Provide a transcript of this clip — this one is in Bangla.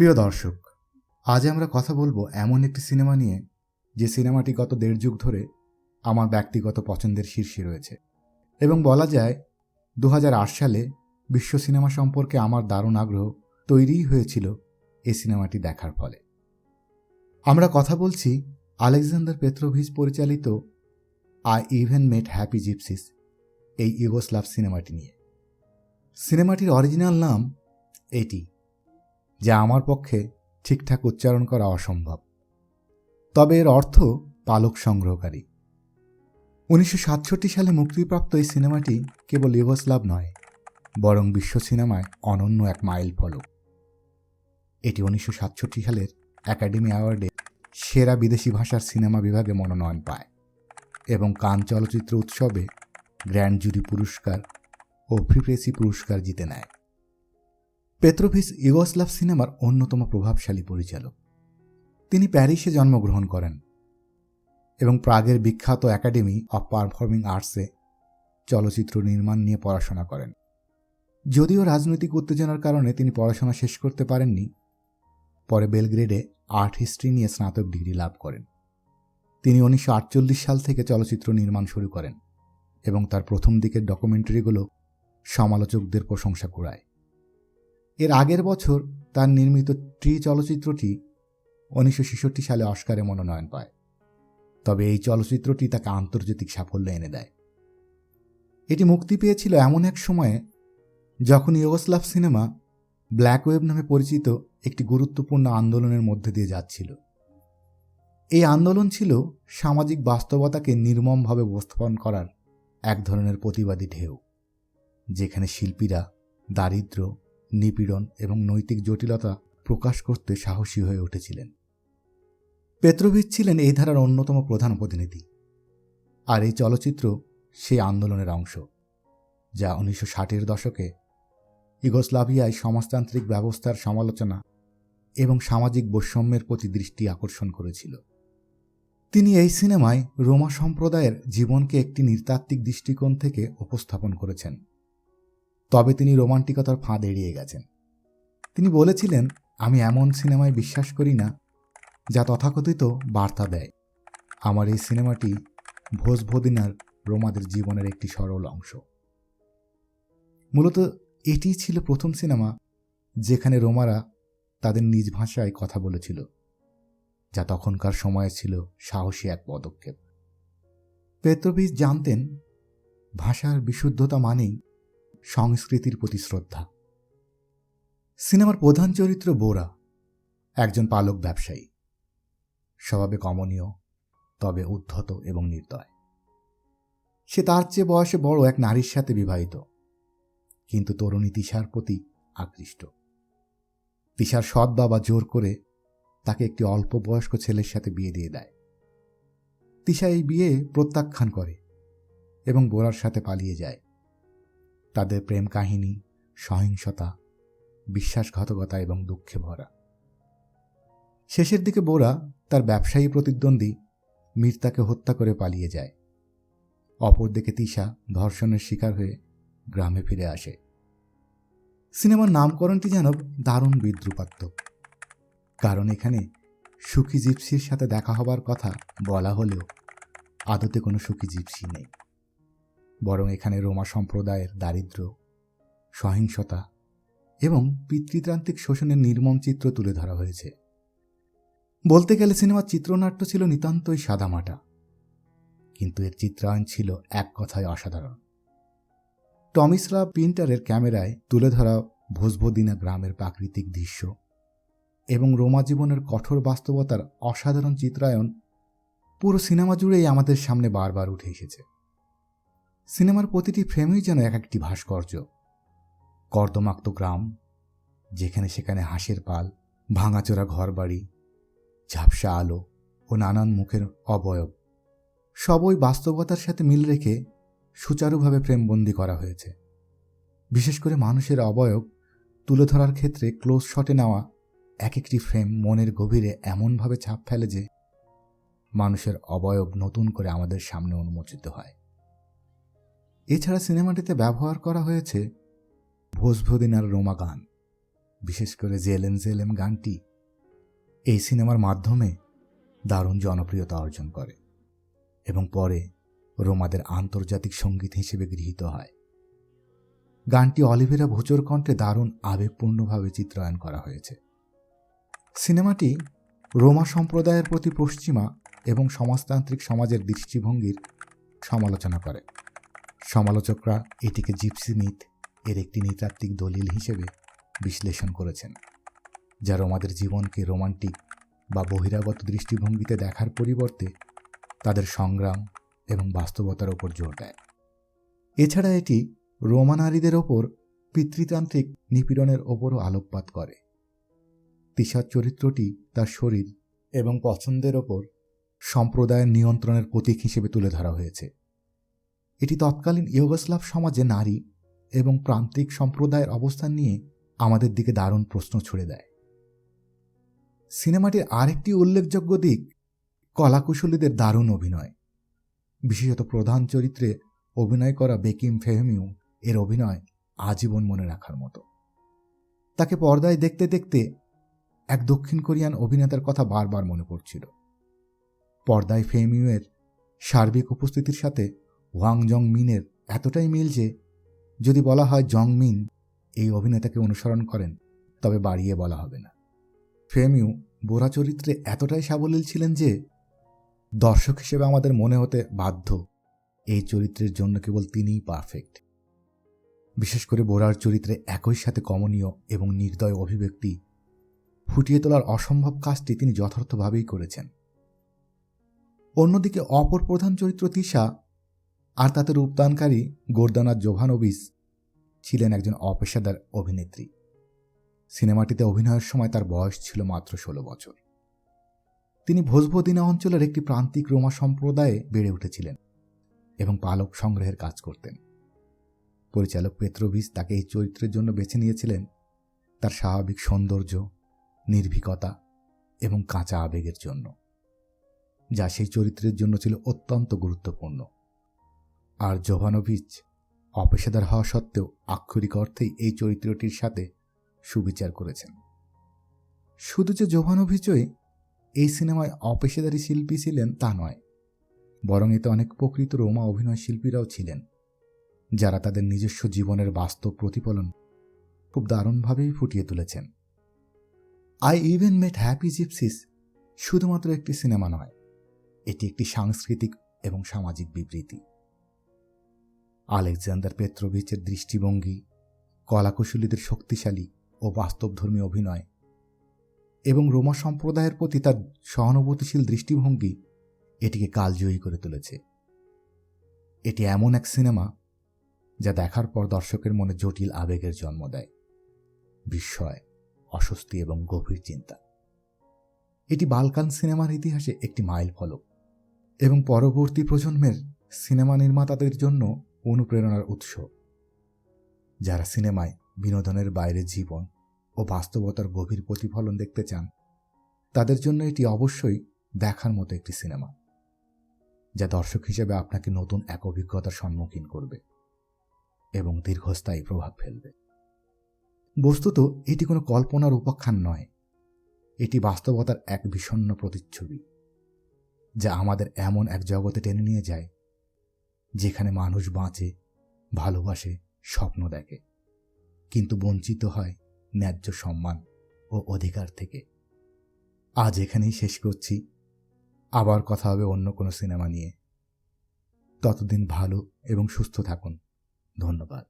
প্রিয় দর্শক, আজ আমরা কথা বলব এমন একটি সিনেমা নিয়ে, যে সিনেমাটি গত দেড় যুগ ধরে আমার ব্যক্তিগত পছন্দের শীর্ষে রয়েছে। এবং বলা যায় দু হাজার আট সালে বিশ্ব সিনেমা সম্পর্কে আমার দারুণ আগ্রহ তৈরিই হয়েছিল এই সিনেমাটি দেখার ফলে। আমরা কথা বলছি আলেকজান্ডার পেত্রোভিচ পরিচালিত I even met happy gypsies, এই ইউগোস্লাভ সিনেমাটি নিয়ে। সিনেমাটির অরিজিনাল নাম এটি। যা আমার পক্ষে ঠিকঠাক উচ্চারণ করা অসম্ভব। তবে এর অর্থ পালক সংগ্রহকারী। উনিশশো সাতষট্টি সালে মুক্তিপ্রাপ্ত এই সিনেমাটি কেবল ইউগোস্লাভ নয়, বরং বিশ্ব সিনেমায় অনন্য এক মাইল ফলক। এটি উনিশশো সাতষট্টি সালের একাডেমি অ্যাওয়ার্ডে সেরা বিদেশি ভাষার সিনেমা বিভাগে মনোনয়ন পায় এবং কান চলচ্চিত্র উৎসবে গ্র্যান্ড জুরি পুরস্কার ও ফ্রিপ্রেসি পুরস্কার জিতে নেয়। পেত্রোভিস ইগোস্লাভ সিনেমার অন্যতম প্রভাবশালী পরিচালক। তিনি প্যারিসে জন্মগ্রহণ করেন এবং প্রাগের বিখ্যাত একাডেমি অব পারফর্মিং আর্টসে চলচ্চিত্র নির্মাণ নিয়ে পড়াশোনা করেন। যদিও রাজনৈতিক উত্তেজনার কারণে তিনি পড়াশোনা শেষ করতে পারেননি, পরে বেলগ্রেডে আর্ট হিস্ট্রি নিয়ে স্নাতক ডিগ্রি লাভ করেন। তিনি উনিশশো আটচল্লিশ সাল থেকে চলচ্চিত্র নির্মাণ শুরু করেন এবং তার প্রথম দিকের ডকুমেন্টারিগুলো সমালোচকদের প্রশংসা কুড়ায়। এর আগের বছর তার নির্মিত ট্রি চলচ্চিত্রটি উনিশশো ছেষট্টি সালে অস্কারে মনোনয়ন পায়। তবে এই চলচ্চিত্রটি তাকে আন্তর্জাতিক সাফল্য এনে দেয়। এটি মুক্তি পেয়েছিল এমন এক সময়ে যখন ইউগোস্লাভ সিনেমা ব্ল্যাক ওয়েব নামে পরিচিত একটি গুরুত্বপূর্ণ আন্দোলনের মধ্যে দিয়ে যাচ্ছিল। এই আন্দোলন ছিল সামাজিক বাস্তবতাকে নির্মমভাবে উপস্থাপন করার এক ধরনের প্রতিবাদী ঢেউ, যেখানে শিল্পীরা, দারিদ্র নিপীড়ন এবং নৈতিক জটিলতা প্রকাশ করতে সাহসী হয়ে উঠেছিলেন। পেত্রোভিচ ছিলেন এই ধারার অন্যতম প্রধান প্রতিনিধি আর এই চলচ্চিত্র সেই আন্দোলনের অংশ, যা উনিশশো ষাটের দশকে ইগোস্লাভিয়ায় সমাজতান্ত্রিক ব্যবস্থার সমালোচনা এবং সামাজিক বৈষম্যের প্রতি দৃষ্টি আকর্ষণ করেছিল। তিনি এই সিনেমায় রোমা সম্প্রদায়ের জীবনকে একটি নৃতাত্ত্বিক দৃষ্টিকোণ থেকে উপস্থাপন করেছেন। তবে তিনি রোমান্টিকতার ফাঁদ এড়িয়ে গেছেন। তিনি বলেছিলেন, আমি এমন সিনেমায় বিশ্বাস করি না যা তথাকথিত বার্তা দেয়। আমার এই সিনেমাটি ভোজভদিনার রোমাদের জীবনের একটি সরল অংশ। মূলত এটি ছিল প্রথম সিনেমা যেখানে রোমারা তাদের নিজ ভাষায় কথা বলেছিল, যা তখনকার সময়ে ছিল সাহসী এক পদক্ষেপ। পেত্রোভিচ জানতেন, ভাষার বিশুদ্ধতা মানেই সংস্কৃতির প্রতি শ্রদ্ধা। সিনেমার প্রধান চরিত্র বোরা, একজন পালক ব্যবসায়ী। স্বভাবে কমনীয়, তবে উদ্ধত এবং নির্দয়। সে তার চেয়ে বয়সে বড় এক নারীর সাথে বিবাহিত, কিন্তু তরুণী তিশার প্রতি আকৃষ্ট। তিশার সৎ বাবা জোর করে তাকে একটি অল্প বয়স্ক ছেলের সাথে বিয়ে দিয়ে দেয়। তিশা এই বিয়ে প্রত্যাখ্যান করে এবং বোরার সাথে পালিয়ে যায়। তাদের প্রেম কাহিনী, সহিংসতা, বিশ্বাসঘাতকতা এবং দুঃখে ভরা। শেষের দিকে বোরা তার ব্যবসায়ী প্রতিদ্বন্দ্বী মির্তাকে হত্যা করে পালিয়ে যায়। অপরদিকে তিশা ধর্ষণের শিকার হয়ে গ্রামে ফিরে আসে। সিনেমার নামকরণটি যেন দারুণ বিদ্রুপাত্মক। কারণ এখানে সুখী জিপসির সাথে দেখা হবার কথা বলা হলেও আদতে কোনো সুখী জিপসি নেই। বরং এখানে রোমা সম্প্রদায়ের দারিদ্র, সহিংসতা এবং পিতৃতান্ত্রিক শোষণের নির্মম চিত্র তুলে ধরা হয়েছে। বলতে গেলে সিনেমার চিত্রনাট্য ছিল নিতান্তই সাদামাটা, কিন্তু এর চিত্রায়ন ছিল এক কথায় অসাধারণ। টমিসরা প্রিন্টারের ক্যামেরায় তুলে ধরা ভোজভদিনা গ্রামের প্রাকৃতিক দৃশ্য এবং রোমা জীবনের কঠোর বাস্তবতার অসাধারণ চিত্রায়ন পুরো সিনেমা জুড়েই আমাদের সামনে বারবার উঠে এসেছে। সিনেমার প্রতিটি ফ্রেমই যেন এক একটি ভাস্কর্য। কর্দমাক্ত গ্রাম, যেখানে সেখানে হাঁসের পাল, ভাঙাচোরা ঘরবাড়ি, ঝাপসা আলো ও নানান মুখের অবয়ব, সবই বাস্তবতার সাথে মিল রেখে সুচারুভাবে ফ্রেমবন্দি করা হয়েছে। বিশেষ করে মানুষের অবয়ব তুলে ধরার ক্ষেত্রে ক্লোজ শটে নেওয়া এক একটি ফ্রেম মনের গভীরে এমনভাবে ছাপ ফেলে যে মানুষের অবয়ব নতুন করে আমাদের সামনে উন্মোচিত হয়। এছাড়া সিনেমাটিতে ব্যবহার করা হয়েছে ভোজভদিনার রোমা গান, বিশেষ করে জেলেম জেলেম গানটি। এই সিনেমার মাধ্যমে দারুণ জনপ্রিয়তা অর্জন করে এবং পরে রোমাদের আন্তর্জাতিক সংগীত হিসেবে গৃহীত হয়। গানটি অলিভেরা ভোচর কণ্ঠে দারুণ আবেগপূর্ণভাবে চিত্রায়ন করা হয়েছে। সিনেমাটি রোমা সম্প্রদায়ের প্রতি পশ্চিমা এবং সমাজতান্ত্রিক সমাজের দৃষ্টিভঙ্গির সমালোচনা করে। সমালোচকরা এটিকে জিপসি মিথ এর একটি নৃতাত্ত্বিক দলিল হিসেবে বিশ্লেষণ করেছেন যা রোমাদের জীবনকে রোমান্টিক বা বহিরাগত দৃষ্টিভঙ্গিতে দেখার পরিবর্তে তাদের সংগ্রাম এবং বাস্তবতার ওপর জোর দেয়। এছাড়া এটি রোমা নারীদের ওপর পিতৃতান্ত্রিক নিপীড়নের ওপরও আলোকপাত করে। তিসার চরিত্রটি তার শরীর এবং পছন্দের ওপর সম্প্রদায়ের নিয়ন্ত্রণের প্রতীক হিসেবে তুলে ধরা হয়েছে। এটি তৎকালীন ইউগোস্লাভ সমাজে নারী এবং প্রান্তিক সম্প্রদায়ের অবস্থান নিয়ে আমাদের দিকে দারুণ প্রশ্ন ছুড়ে দেয়। সিনেমাটির আরেকটি উল্লেখযোগ্য দিক কলাকুশলীদের দারুণ অভিনয়। বিশেষত প্রধান চরিত্রে অভিনয় করা বেকিম ফেহমিউ এর অভিনয় আজীবন মনে রাখার মতো। তাকে পর্দায় দেখতে দেখতে এক দক্ষিণ কোরিয়ান অভিনেতার কথা বারবার মনে পড়ছিল। পর্দায় ফেমিউয়ের সার্বিক উপস্থিতির সাথে ওয়াং জং মিনের এতটাই মিল যে, যদি বলা হয় জং মিন এই অভিনেতাকে অনুসরণ করেন, তবে বাড়িয়ে বলা হবে না। ফেমিউ বোরা চরিত্রে এতটাই সাবলীল ছিলেন যে, দর্শক হিসেবে আমাদের মনে হতে বাধ্য এই চরিত্রের জন্য কেবল তিনিই পারফেক্ট। বিশেষ করে বোরার চরিত্রে একই সাথে কমনীয় এবং নির্দয় অভিব্যক্তি ফুটিয়ে তোলার অসম্ভব কাজটি তিনি যথার্থভাবেই করেছেন। অন্যদিকে অপর প্রধান চরিত্র তিশা আর তাতে রূপদানকারী গোর্দানা জোভানোভিস ছিলেন একজন অপেশাদার অভিনেত্রী। সিনেমাটিতে অভিনয়ের সময় তার বয়স ছিল মাত্র ষোলো বছর। তিনি ভোজভদিনা অঞ্চলের একটি প্রান্তিক রোমা সম্প্রদায়ে বেড়ে উঠেছিলেন এবং পালক সংগ্রহের কাজ করতেন। পরিচালক পেত্রোভিস তাকে এই চরিত্রের জন্য বেছে নিয়েছিলেন তার স্বাভাবিক সৌন্দর্য, নির্ভীকতা এবং কাঁচা আবেগের জন্য, যা সেই চরিত্রের জন্য ছিল অত্যন্ত গুরুত্বপূর্ণ। আর জোভানোভিচ অপেশাদার হওয়া সত্ত্বেও আক্ষরিক অর্থেই এই চরিত্রটির সাথে সুবিচার করেছেন। শুধু যে জোভানোভিচই এই সিনেমায় অপেশাদারী শিল্পী ছিলেন তা নয়, বরং এতে অনেক প্রকৃত রোমা অভিনয় শিল্পীরাও ছিলেন, যারা তাদের নিজস্ব জীবনের বাস্তব প্রতিফলন খুব দারুণভাবেই ফুটিয়ে তুলেছেন। I even met happy gypsies শুধুমাত্র একটি সিনেমা নয়, এটি একটি সাংস্কৃতিক এবং সামাজিক বিবৃতি। আলেকজান্ডার পেত্রোভিচের দৃষ্টিভঙ্গি, কলাকুশলীদের শক্তিশালী ও বাস্তবধর্মী অভিনয় এবং রোমা সম্প্রদায়ের প্রতি তার সহানুভূতিশীল দৃষ্টিভঙ্গি এটিকে কালজয়ী করে তুলেছে। এটি এমন এক সিনেমা যা দেখার পর দর্শকের মনে জটিল আবেগের জন্ম দেয়, বিস্ময়, অস্বস্তি এবং গভীর চিন্তা। এটি বালকান সিনেমার ইতিহাসে একটি মাইল ফলক এবং পরবর্তী প্রজন্মের সিনেমা নির্মাতাদের জন্য অনুপ্রেরণার উৎস, যারা সিনেমায় বিনোদনের বাইরে জীবন ও বাস্তবতার গভীর প্রতিফলন দেখতে চান, তাদের জন্য এটি অবশ্যই দেখার মতো একটি সিনেমা, যা দর্শক হিসেবে আপনাকে নতুন এক অভিজ্ঞতার সম্মুখীন করবে এবং দীর্ঘস্থায়ী প্রভাব ফেলবে। বস্তুত, এটি কোনো কল্পনার উপাখ্যান নয়। এটি বাস্তবতার এক বিষণ্ন প্রতিচ্ছবি, যা আমাদের এমন এক জগতে টেনে নিয়ে যায় যেখানে মানুষ বাঁচে, ভালোবাসে, স্বপ্ন দেখে। কিন্তু বঞ্চিত হয় ন্যায্য সম্মান ও অধিকার থেকে। আজ এখানেই শেষ করছি। আবার কথা হবে অন্য কোনো সিনেমা নিয়ে। ততদিন ভালো এবং সুস্থ থাকুন। ধন্যবাদ.